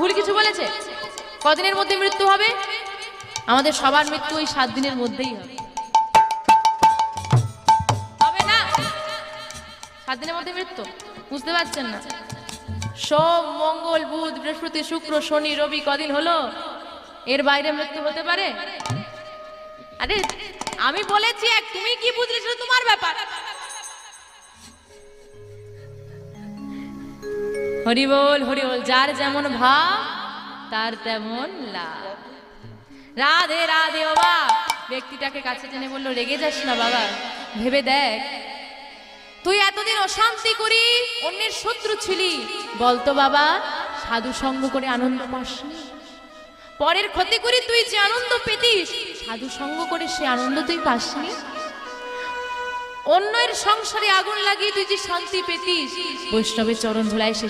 ভুল কিছু বলেছে? কদিনের মধ্যে মৃত্যু হবে? আমাদের সবার মৃত্যু ওই সাত দিনের মধ্যেই হবে। সাত দিনের মধ্যে মৃত্যু? বুঝতে পারছেন না? সোম, মঙ্গল, বুধ, বৃহস্পতি, শুক্র, শনি, রবি কদিন হলো? এর বাইরে মৃত্যু হতে পারে? আরে, আমি বলেছি এক, তুমি কি বুঝলে তোমার ব্যাপার? হরি বল হরি বল যার যেমন ভাব, তার তেমন লাভ। রাধে রাধে, ও বা ব্যক্তিটাকে কাছে টেনে বলল, রেগে যাস না বাবা, ভেবে দেখ। তুই এতদিন অশান্তি করি, অন্যের শত্রু ছিলি। বলতো বাবা, সাধু সঙ্গ করে আনন্দ পাসনি। পরের ক্ষতি করি তুই যে আনন্দ পেতিস, সাধু সঙ্গ করে সে আনন্দ তুই পাসনি। অন্যের সংসারে আগুন লাগিয়ে তুই যে শান্তি পেতিস, বৈষ্ণবের চরণ ধুলায় সে